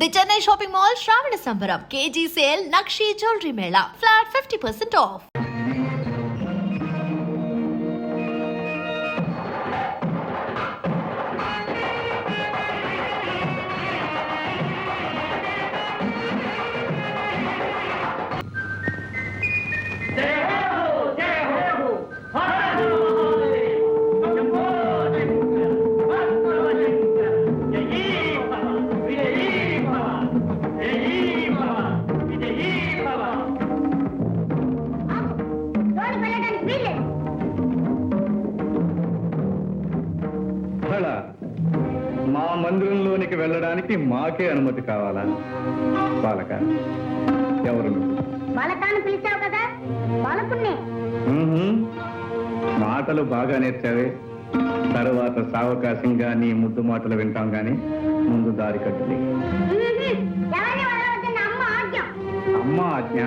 The Chennai shopping mall Shravana Sambaram K G sale Nakshi jewellery mela flat fifty percent off. వెళ్ళడానికి మాకే అనుమతి కావాలా? బాలక ఎవరు? బాలకాన్ని పిలిచావు కదా. మాటలు బాగా నేర్చావే. తరువాత సావకాశంగా నీ ముద్దు మాటలు వింటాం గాని ముందు దారి కట్టుది అమ్మ ఆజ్ఞ? అమ్మ ఆజ్ఞ?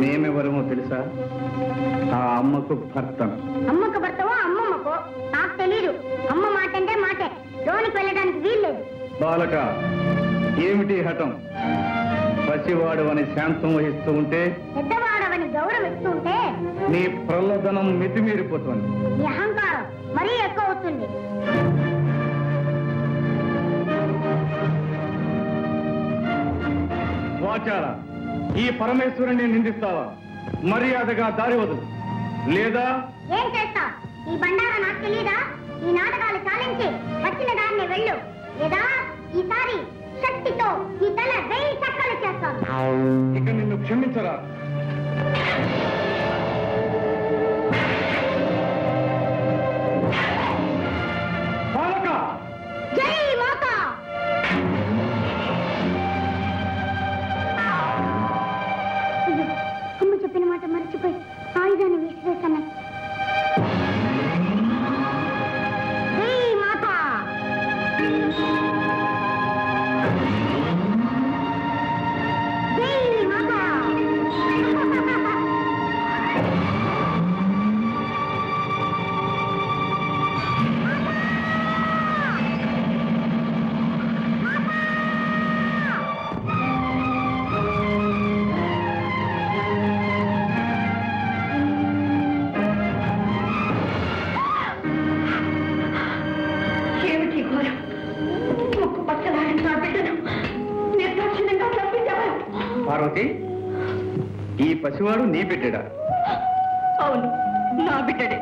మేమెవరమో తెలుసా? ఆ అమ్మకు భర్తను. అమ్మకు భర్తవో అమ్మమ్మకో? నాకు తెలీదు. అమ్మ మాట అంటే మాటే. లోనికి వెళ్ళడానికి వీల్లేదు. బాలక ఏమిటి హఠం? పసివాడు అని శాంతం వహిస్తూ ఉంటే పెద్దవాడవని గౌరవిస్తూ ఉంటే? నీ ప్రల్లదనం మితిమీరిపోతుంది. నీ అహంకారం మరీ ఎక్కువ అవుతుంది వాచాల ఈ పరమేశ్వరుని నిందిస్తావా? మర్యాదగా దారి వదులు. లేదా? ఏం చేస్తా? ఈ బండారా నాకు తెలీదా? ఈ నాటకాలు చాలించి వచ్చిన దాన్ని వెళ్ళు. లేదా? పసివాడు నీ బిడ్డడా? అవును నా బిడ్డడే.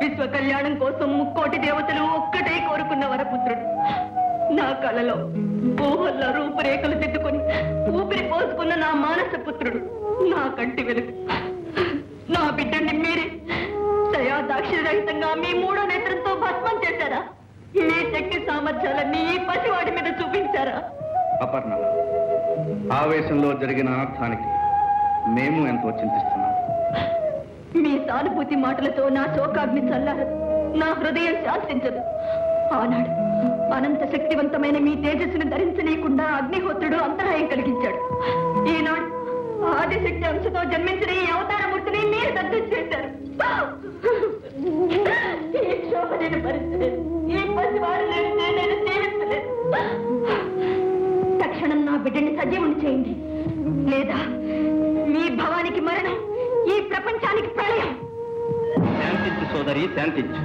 విశ్వ కళ్యాణం కోసం ముక్కోటి దేవతలు ఒక్కటే కోరుకున్న వరపుత్రుడు. నా కలలో ఊహల్లో రూపురేఖలు దిద్దుకొని ఊపిరి పోసుకున్న నా మానస పుత్రుడు నా కంటి వెలుగు. నా బిడ్డని మీరే దయా దాక్షిణరహితంగా మీ మూడో నేత్రంతో భస్మం చేశారా? మీ శక్తి సామర్థ్యాలన్నీ ఈ పసివాడి మీద చూపించారా? అపర్ణ ఆవేశంలో జరిగిన అనర్థానికి మేము ఎంతో చింతిస్తున్నాం. మీ సానుభూతి మాటలతో నా శోకాగ్ని చల్లారదు నా హృదయం శాసించదు. ఆనాడు అనంత శక్తివంతమైన మీ తేజస్సును ధరించలేకుండా అగ్నిహోత్రుడు అంతరాయం కలిగించాడు. ఈనాడు ఆదిశక్తి అంశతో జన్మించిన ఈ అవతారమూర్తిని మీరు దగ్ధం చేశారు. ఈ శోభనైన పరిస్థితి ఈ పసివాడు లేనిదే నేను జీవించలేదు తక్షణం నా బిడ్డని సజీవుని చేయండి. లేదా మీ భవానికి మరణం ఈ ప్రపంచానికి ప్రళయం. శాంతించు సోదరి శాంతించు.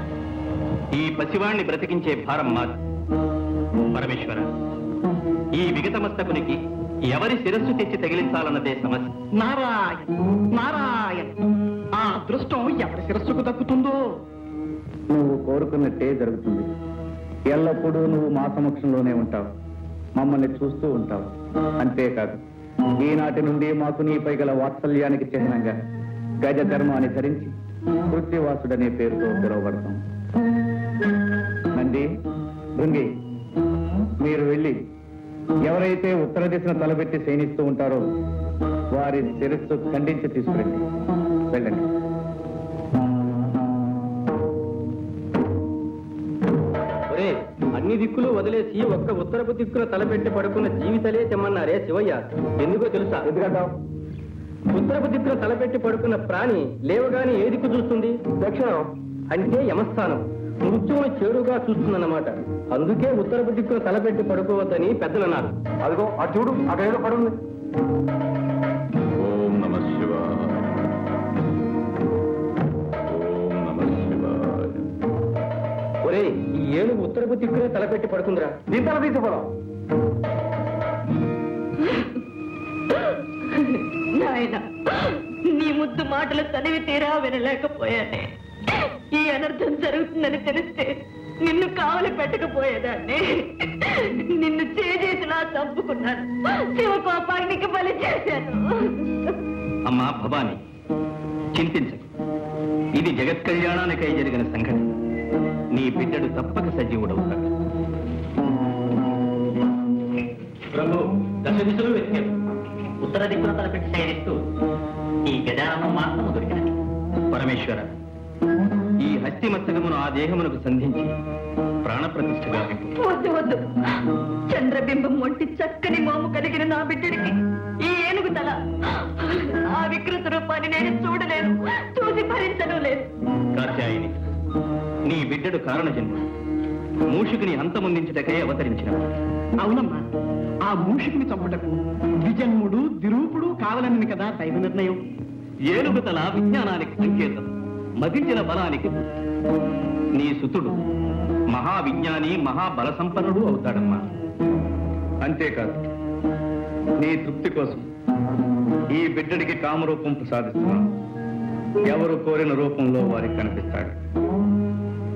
ఈ పసివాణ్ణి బ్రతికించే భారం మాది. పరమేశ్వర ఈ విగతమస్తకునికి ఎవరి శిరస్సు తెచ్చి తగిలించాలన్నదే సమస్య. నారాయణ నారాయణ ఆ అదృష్టం ఎవరి శిరస్సుకు దక్కుతుందో? నువ్వు కోరుకున్నట్టే జరుగుతుంది. ఎల్లప్పుడూ నువ్వు మా సమక్షంలోనే ఉంటావు. మమ్మల్ని చూస్తూ ఉంటావు. అంతేకాదు ఈనాటి నుండి మాకు నీపై గల వాత్సల్యానికి చిహ్నంగా గజ ధర్మాన్ని ధరించి కృత్యవాసుడనే పేరుతో పిలువబడతాం. నంది భృంగి మీరు వెళ్ళి ఎవరైతే ఉత్తర దిశను తలపెట్టి శయనిస్తూ ఉంటారో వారి శిరస్సు ఖండించి తీసుకురండి. వెళ్ళండి. అన్ని దిక్కులు వదిలేసి ఒక్క ఉత్తరపు దిక్కున తలపెట్టి పడుకున్న జీవితలే తెమ్మన్నారే శివయ్య. ఎందుకో తెలుసా? ఎందుకంటావు? ఉత్తరపు దిక్కున తలపెట్టి పడుకున్న ప్రాణి లేవగానే ఏ దిక్కు చూస్తుంది? దక్షిణం. అంటే యమస్థానం. మృత్యువును చేరుగా చూస్తుందన్నమాట. అందుకే ఉత్తరపు దిక్కున తలపెట్టి పడుకోవద్దని పెద్దలు అన్నారు అదిగో ఆ చూడు అక్కడ పడుంది. ఉత్తరపు దిక్కునే తలపెట్టి పడుకుందిరా. దీంతో తీసుకోవడం నాయన నీ ముద్దు మాటలు చదివి తీరా వినలేకపోయానే. ఈ అనర్థం జరుగుతుందని తెలిస్తే నిన్ను కావలి పెట్టకపోయేదాన్ని. నిన్ను చేజేసిలా చంపుకున్నాను. శివకోపాగ్నికి బలి చేశాను. అమ్మా భవాని చింతించకు. ఇది జగత్ కళ్యాణానికై జరిగిన సంఘటన. నీ బిడ్డడు తప్పక సజీవుడవుతాడు ప్రభు దశ దిశలు వెతికాడు ఉత్తర దిక్కున తలపెట్టి శయనిస్తూ ఈ గజాననం మాత్రము దొరికినది. పరమేశ్వర ఈ హస్తి మస్తకమును ఆ దేహమునకు సంధించి ప్రాణప్రతిష్ఠ గావింపు వద్దు వద్దు. చంద్రబింబం వంటి చక్కని మోము కలిగిన నా బిడ్డడికి ఈ ఏనుగు తల. ఆ వికృత రూపాన్ని నేను చూడలేను చూసి భరించను లేదు. కాత్యాయిని నీ బిడ్డడు కారణ జన్మ మూషికుని అంతమొందించుటకై అవతరించిన అవునమ్మా ఆ మూషికుని చంపుటకు ద్విజన్ముడు దిరూపుడు కావాలని కదా దైవ నిర్ణయం. ఏనుగు తల విజ్ఞానానికి సంకేతం మదించిన బలానికి. నీ సుతుడు మహావిజ్ఞాని మహాబల సంపన్నుడు అవుతాడమ్మా. అంతేకాదు నీ తృప్తి కోసం ఈ బిడ్డడికి కామరూపం ప్రసాదిస్తున్నాను. ఎవరు కోరిన రూపంలో వారికి కనిపిస్తాడు.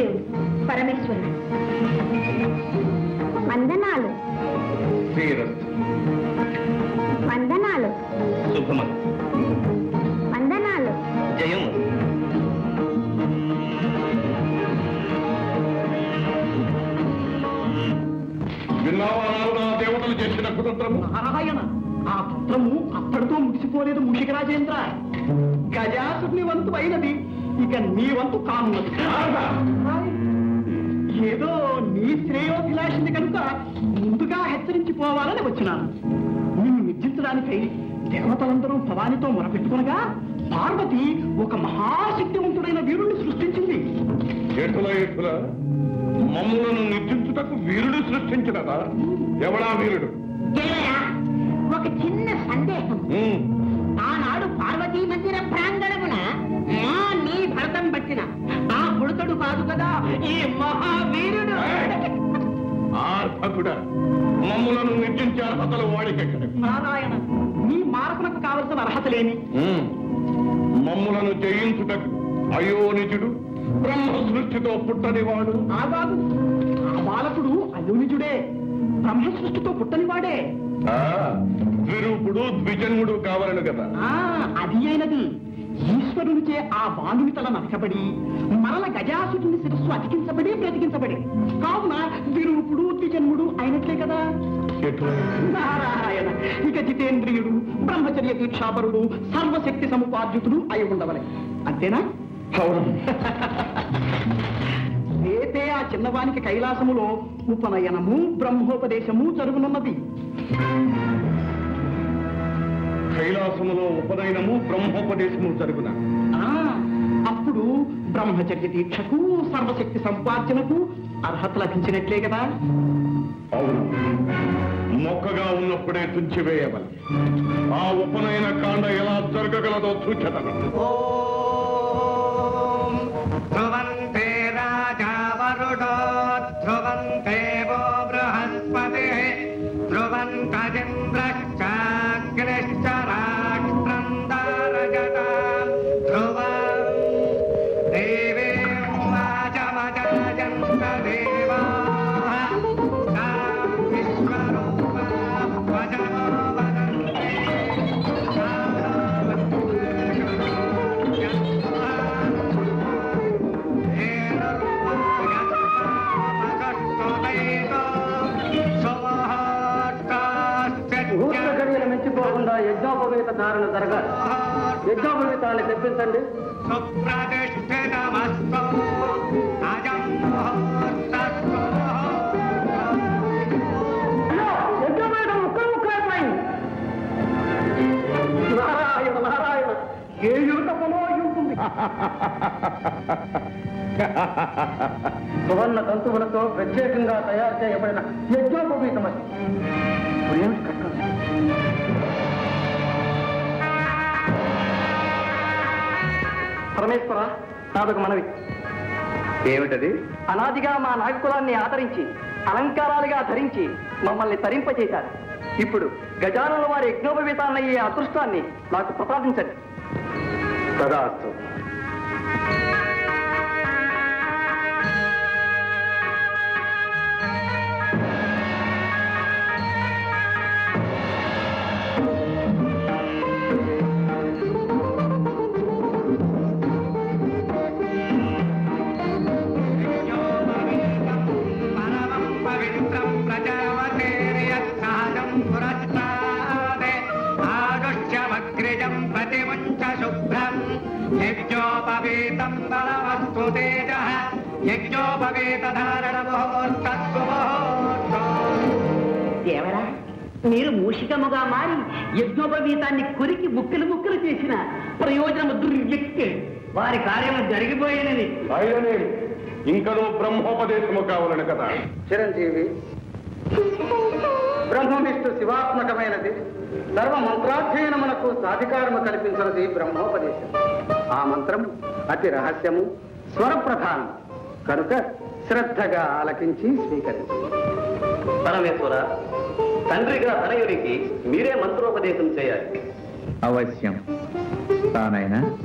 మీ పితృదేవుడు పరమేశ్వరుడు. వందనాలు. వందనాలు. శుభమస్తు. వందనాలు. జయం విన్నావా నారదా దేవతలు చేసిన కుతంత్రము? నారాయణ ఆ పుత్రము అప్పటితో ముగిసిపోలేదు మూషిక రాజేంద్ర. గజాసుని వంతు అయినది ఇక నీ వంతు కానున్నది. హెచ్చరించిపోవాలని వచ్చినాను. నిన్ను నిర్జించడానికై దేవతలందరూ భవానితో మొరపెట్టుకునగా పార్వతి ఒక మహాశక్తివంతుడైన వీరుణ్ణి సృష్టించింది. ఎటుల ఎటుల? మమ్ములను నిర్జించుటకు వీరుడు సృష్టించినదా? ఎవడా వీరుడు? ఒక చిన్న సందేహం. ఆనాడు పార్వతీ మందిర ప్రాంగణమున ఆ నీ భరతం పట్టిన ఆ బుడతడు కాదు కదా ఈ మహావీరుడు ఆర్భకుడ మమ్ములను నిర్జించే అర్హతలు వాడికెక్కడ? నారాయణ నీ మార్పునకు కావలసిన అర్హతలేమి? మమ్ములను జయించుటకు అయోనిజుడు బ్రహ్మ సృష్టితో పుట్టనివాడు ఆగాదు ఆ బాలకుడు అయోనిజుడే బ్రహ్మ సృష్టితో పుట్టనివాడే. ఆ, ద్విరూపుడు ద్విజన్ముడు కావాలను కదా. ఆ అది అయినది. ఈశ్వరునిచే ఆ బాలుని తల నరకబడి మరల గజాసుని శిరస్సు అతికించబడి బ్రతికించబడి. కావున విరూపుడు ద్విజన్ముడు అయినట్లే కదా. నారాయణ ఇక జితేంద్రియుడు బ్రహ్మచర్య దీక్షాపరుడు సర్వశక్తి సముపార్జితుడు అయి ఉండవలే. అంతేనా? రేపే ఆ చిన్నవానికి కైలాసములో ఉపనయనము బ్రహ్మోపదేశము జరుగునున్నది. కైలాసములో ఉపనయనము బ్రహ్మోపదేశము జరుగున. ఆ అప్పుడు బ్రహ్మచర్య దీక్షకు సర్వశక్తి సంపార్జనకు అర్హత లభించినట్లే కదా. అవును. మొక్కగా ఉన్నప్పుడే తుంచివేయవల. ఆ ఉపనయన కాండ ఎలా జరగగలదో సూచన. తెప్పించండి. ముహూర్తస్తు నారాయణ నారాయణ ఏ యుగతములో ఉంటుంది సువర్ణ తంతువులతో ప్రత్యేకంగా తయారు చేయబడిన యజ్ఞోపవీతమది. నాదొక మనవి. ఏమిటది? అనాదిగా మా నాగకులాన్ని ఆదరించి అలంకారాలుగా ధరించి మమ్మల్ని తరింపచేశారు ఇప్పుడు గజానుల వారి యజ్ఞోపవీతాలయ్యే అదృష్టాన్ని నాకు ప్రసాదించండి. తదాస్తు యజ్ఞోపవీతం తేజ దేవరా మీరు మూషికముగా మారి యజ్ఞోపవీతాన్ని కొరికి ముక్కలు ముక్కలు చేసిన ప్రయోజనము దుర్వ్యక్తి. వారి కార్యము జరిగిపోయినది. ఆయననే ఇంకనూ బ్రహ్మోపదేశము కావాలని కదా. చిరంజీవి బ్రహ్మవిష్ణు శివాత్మకమైనది. సర్వ మంత్రాధ్యయనమునకు సాధికారము కల్పించినది బ్రహ్మోపదేశం. ఆ మంత్రం అతి రహస్యము స్వరప్రధానం. కనుక శ్రద్ధగా ఆలకించి స్వీకరించండి పరమేశ్వర తండ్రిగా తనయుడికి మీరే మంత్రోపదేశం చేయాలి. అవశ్యం. తానైనా?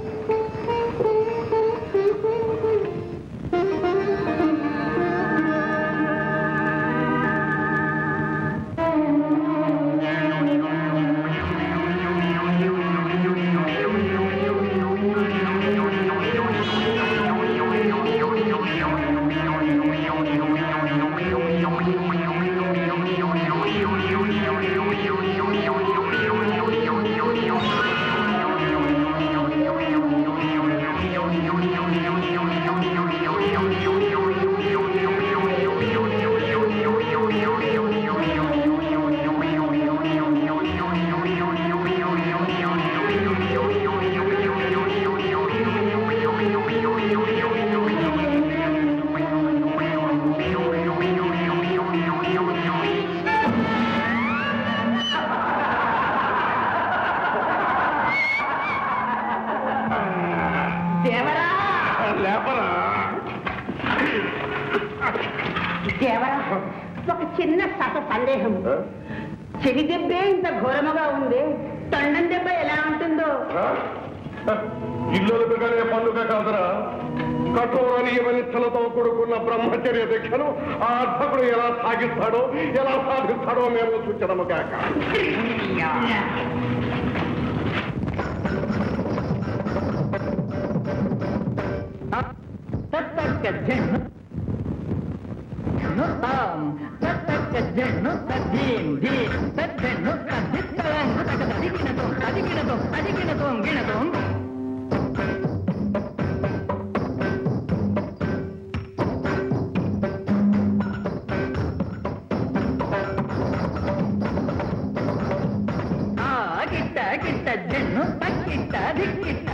దేవరా ఒక చిన్న సత సందేహం. చెవి దెబ్బే ఇంత ఘోరముగా ఉంది? తొండం దెబ్బ ఎలా ఉంటుందో? ఇల్లు పిగలే పండుగ కాదరా. కఠోర నియమ నిష్టలతో కూడుకున్న బ్రహ్మచర్య దీక్షను ఆ అర్ధకుడు ఎలా సాగిస్తాడో ఎలా సాధిస్తాడో మేము సూచనము కాక. జన్ను తక్కిట్ట దిక్కిట్ట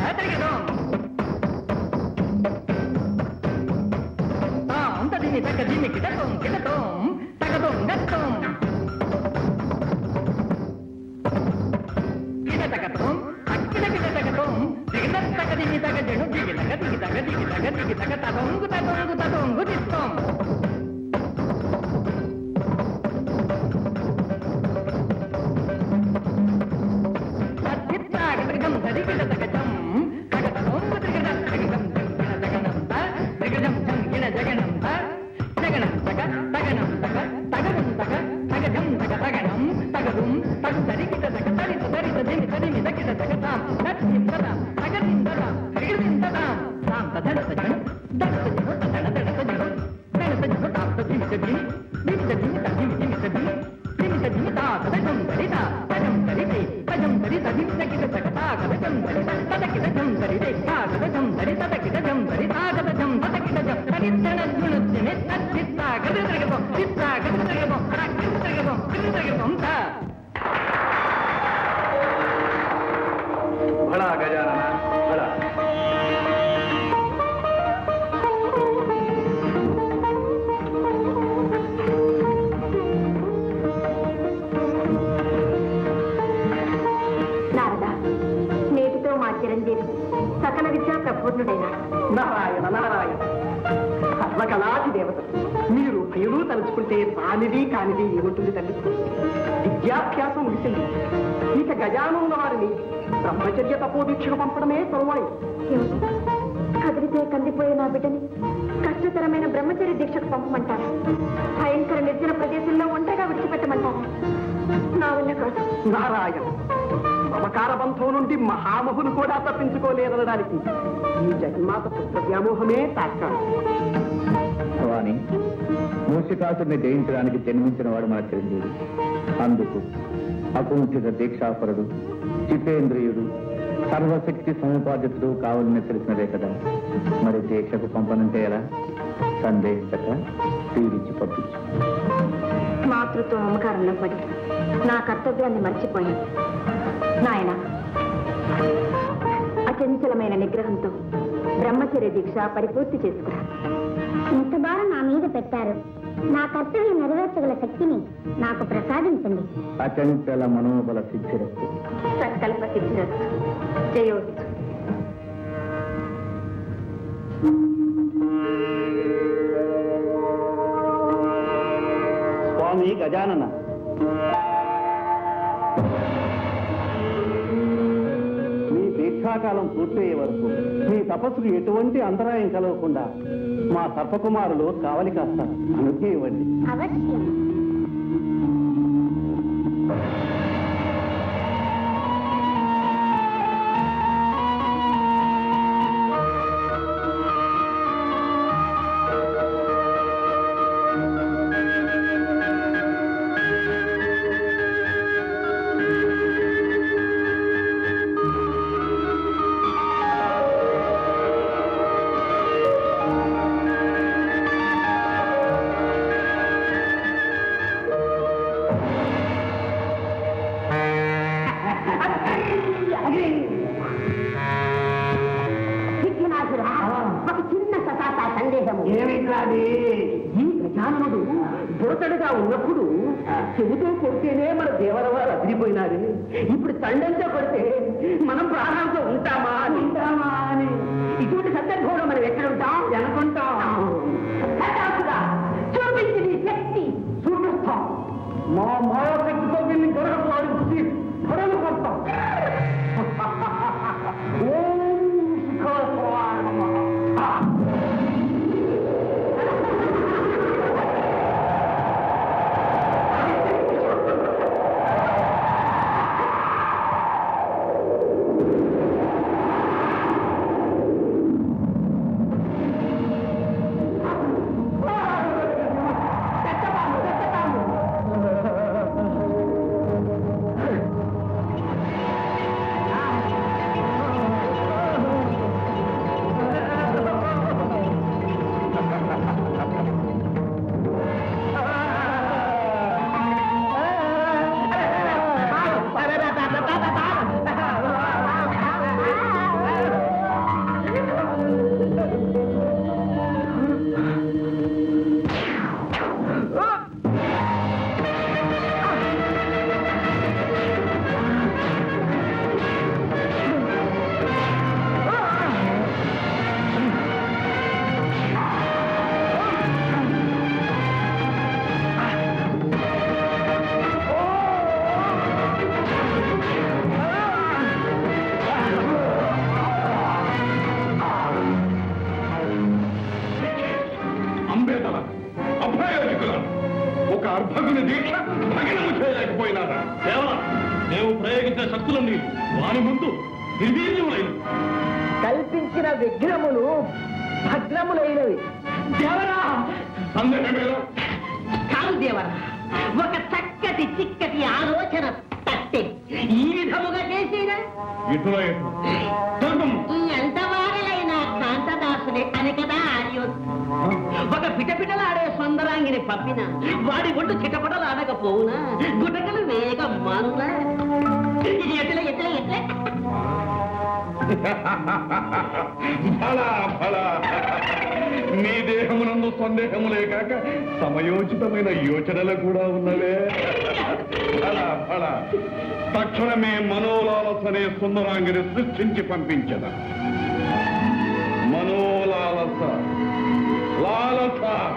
నారాయణ నారాయణ. సర్వకళాది దేవత మీరు భయలు తలుచుకుంటే రానిది కానిది ఏముంటుంది తల్లి? విద్యాభ్యాసం ముగిసింది. ఇక గజానున్న వారిని బ్రహ్మచర్య తపోదీక్షకు పంపడమే తరువాయి. కదిలితే కందిపోయే నా బిడ్డని కష్టతరమైన బ్రహ్మచర్య దీక్షకు పంపమంటారా? భయంకర నిర్జన ప్రదేశంలో ఒంటరిగా విడిచిపెట్టమంటారా? నా వల్ల కాదు నారాయణ మమకార బంధం నుండి మహామహులు కూడా తప్పించుకోలేదనడానికి ఈ జగన్మాత పుత్ర వ్యామోహమే తాకాడు మూషికాసుని జయించడానికి జన్మించిన వాడు మన చిరంజీవి. అందుకు అకుంఠిత దీక్షాపరుడు చితేంద్రియుడు సర్వశక్తి సముపాదితుడు కావాలని తెలిసినదే కదా. మరి దీక్షకు పంపనంటే ఎలా? సందేహించక తీరిచ్చి పంపించు. మాతృత్వ మమకారంలో పడి నా కర్తవ్యాన్ని మర్చిపోయాను నాయన అచంచలమైన నిగ్రహంతో బ్రహ్మచర్య దీక్ష పరిపూర్తి చేసుకురా. ఇంత భారం నా మీద పెట్టారు. నా కర్తవ్యం నెరవేర్చగల శక్తిని నాకు ప్రసాదించండి. అచంచల మనోబల సిద్ధిరస్తు. సంకల్ప సిద్ధిరస్తు. జయోస్తు. గజానన. మీ దీక్షాకాలం పూర్తయ్యే వరకు మీ తపస్సుకు ఎటువంటి అంతరాయం కలగకుండా మా సర్పకుమారులు కావలి కాస్తారు అనుగ్రహించండి. అవశ్యం. మేము ప్రయోగించిన శక్తులన్నీ వాని ముందు నిర్వీర్యములైన కల్పించిన విఘ్నములు భద్రములైనవి. దేవరా! కాదు దేవరా ఒక చక్కటి చిక్కటి ఆలోచన తట్టే ఈ విధముగా చేసిన? ఇటుల కాంతదాసులే అని కదా ఒక పిటపిటలాడే సుందరాంగిని పంపిన వాడి ఒడ్డు చిటపటలాడకపోవునా గుటకలు వేగం మానునా ఎట్ల ఫలా ఫలా. నీ దేహమునందు సందేహములే కాక సమయోచితమైన యోచనలు కూడా ఉన్నవే. ఫలా ఫలా. తక్షణమే మనోలాలసనే సుందరాంగిని సృష్టించి పంపించదా? Lolita. Lolita.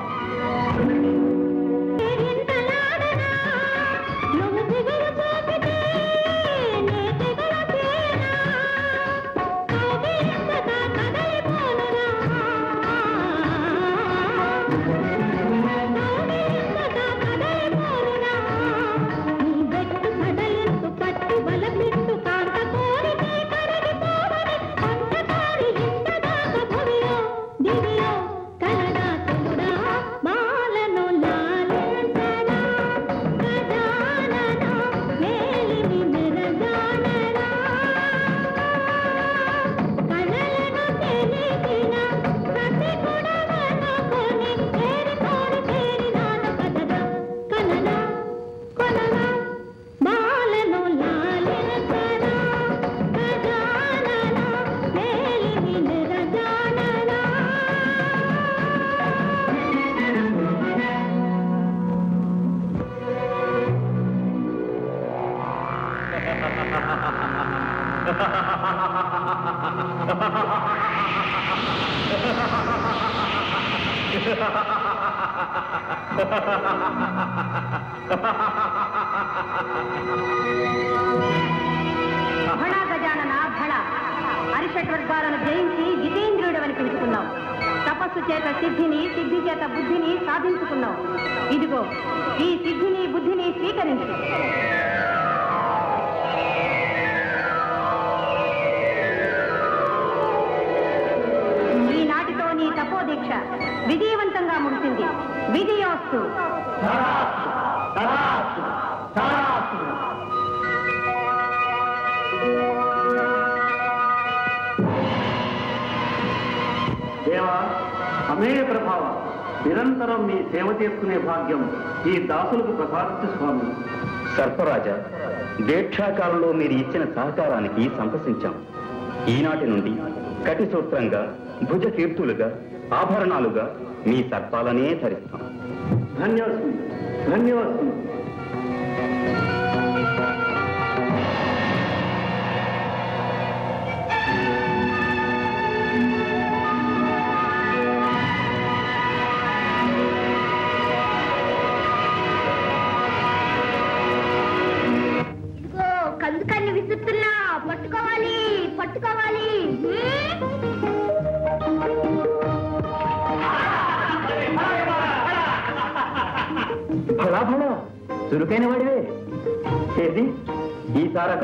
సాధించుకున్నావు. ఇదిగో ఈ సిద్ధిని బుద్ధిని స్వీకరించు. ఈనాటితో నీ తపోదీక్ష విజయవంతంగా ముగిసింది. విజయోస్తు. నిరంతరం మీ సేవ చేసుకునే భాగ్యం ఈ దాసులకు ప్రసాదించు స్వామి. సర్పరాజా దీక్షాకాలంలో మీరు ఇచ్చిన సహకారానికి సంతసించాం ఈనాటి నుండి కటి సూత్రంగా భుజ కీర్తులుగా ఆభరణాలుగా మీ సర్పాలనే ధరిస్తాం. ధన్యవాదం ధన్యవాదం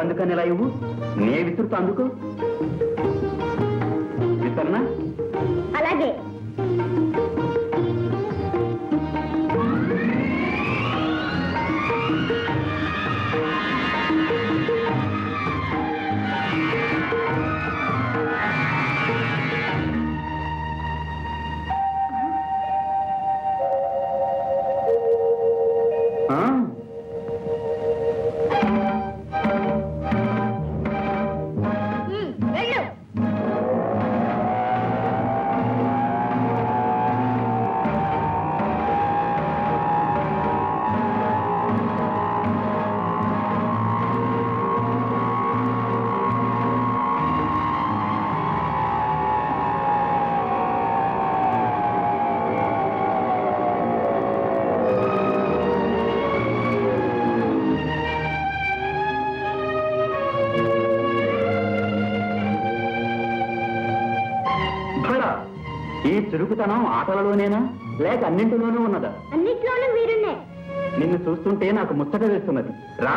ఈసారా కందుకనేలా ఇవ్వు? నే విసురుతా అందుకు? విసరనా అలాగే. ఆ, ఆటలలోనేనా లేక అన్నింటిలోనూ ఉన్నదా? అన్నిట్లోనూ మీరున్నే. నిన్ను చూస్తుంటే నాకు ముచ్చట వేస్తున్నది. రా.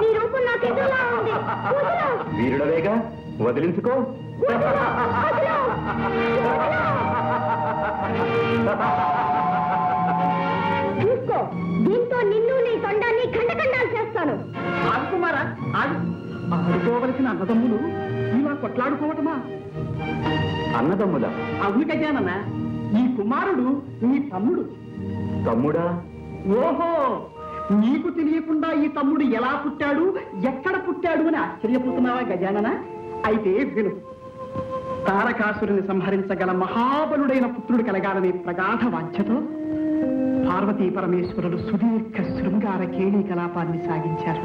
నీ రూపం నాకు ఎదురులా ఉంది. వదలు, వీరుడవేగా? వదిలించుకో. వదలు, చూసుకో దీంతో నిన్ను నీ తొండాన్ని ఖండఖండాలు చేస్తాను. ఆడుకోవలసిన అన్నదమ్ములు ఇలా కొట్లాడుకోవటమా? అన్నదమ్ముల? అవును గజానన్న ఈ కుమారుడు నీ తమ్ముడు. తమ్ముడా? ఓహో నీకు తెలియకుండా ఈ తమ్ముడు ఎలా పుట్టాడు ఎక్కడ పుట్టాడు అని ఆశ్చర్యపోతున్నావా గజానన? అయితే విను. తారకాసురుని సంహరించగల మహాబలుడైన పుత్రుడు కలగాలనే ప్రగాఢ వాంఛతో పార్వతీ పరమేశ్వరుడు సుదీర్ఘ శృంగార కేళీ కలాపాన్ని సాగించారు.